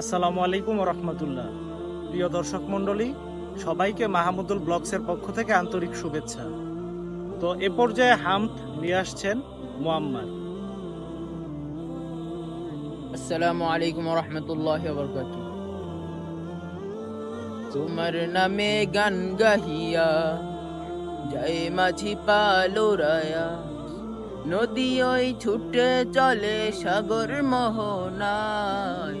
আসসালামু আলাইকুম রহমতুল্লাহ প্রিয় দর্শক মণ্ডলী, সবাইকে মাহমুদুল ব্লগসের পক্ষ থেকে আন্তরিক শুভেচ্ছা। তো এ পর্যায়ে হামদ নিয়ে আসছেন মোয়াম্মার। আসসালামু আলাইকুম রহমতুল্লাহ তোমার নামে গান গাহিয়া যায় মাঝি পালোরায়া। নদী ওই ছুটে চলে সাগর মোহনায়।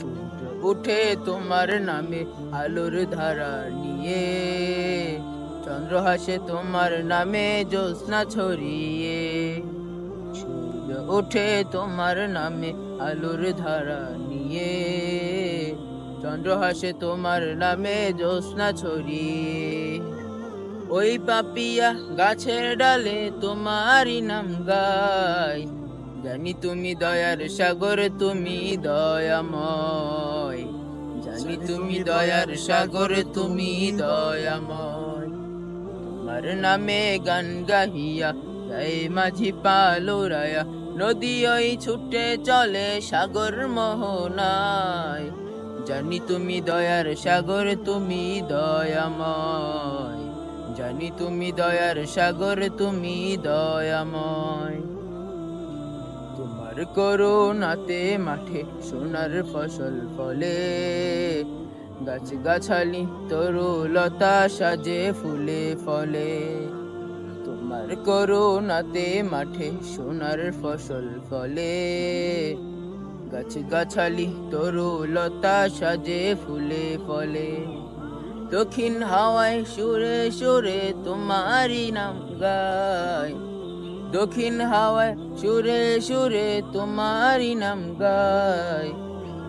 সূর্য উঠে তোমার নামে আলোর ধারা নিয়ে। চন্দ্র হাসে তোমার নামে জ্যোৎস্না ছড়িয়ে। সূর্য ওঠে তোমার নামে আলোর ধারা নিয়ে। চন্দ্র হাসে তোমার নামে জ্যোৎস্না ছড়িয়ে। ওই পাপিয়া গাছের ডালে তোমারই নাম গায়। জানি তুমি দয়ার সাগর তুমি দয়াময়। জানি তুমি দয়ার সাগর তুমি দয়াময়। তোমার নামে গান গাহিয়া যাই মাঝি পালোরায়া নদী ওই ছুটে চলে সাগর মোহনায়। জানি তুমি দয়ার সাগর তুমি দয়াময়। জানি তুমি দয়ার সাগর তুমি দয়াময়। তোমার করুণাতে মাঠে সোনার ফসল ফলে। গাছ গাছালি তরু লতা সাজে ফুলে ফলে। তোমার করুণাতে মাঠে সোনার ফসল ফলে। গাছ গাছালি তরু লতা সাজে ফুলে ফলে। দক্ষিণ হাওয়ায় সুরে সুরে তোমারই নাম গায়। দক্ষিণ হাওয়ায় সুরে সুরে তোমারই নাম গায়।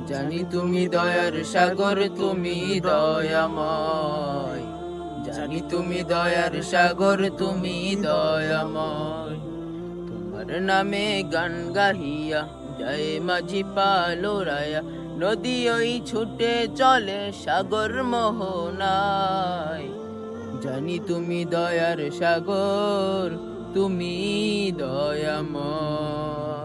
জানি তুমি দয়ার সাগর, তুমি দয়াময়। জানি তুমি দয়ার সাগর, তুমি দয়াময়। তোমার নামে গান গাহিয়া, জয় মাঝি পালোরায়া। নদী ওই ছুটে চলে সাগর মোহনায়। জানি তুমি দয়ার সাগর তুমি দয়াময়।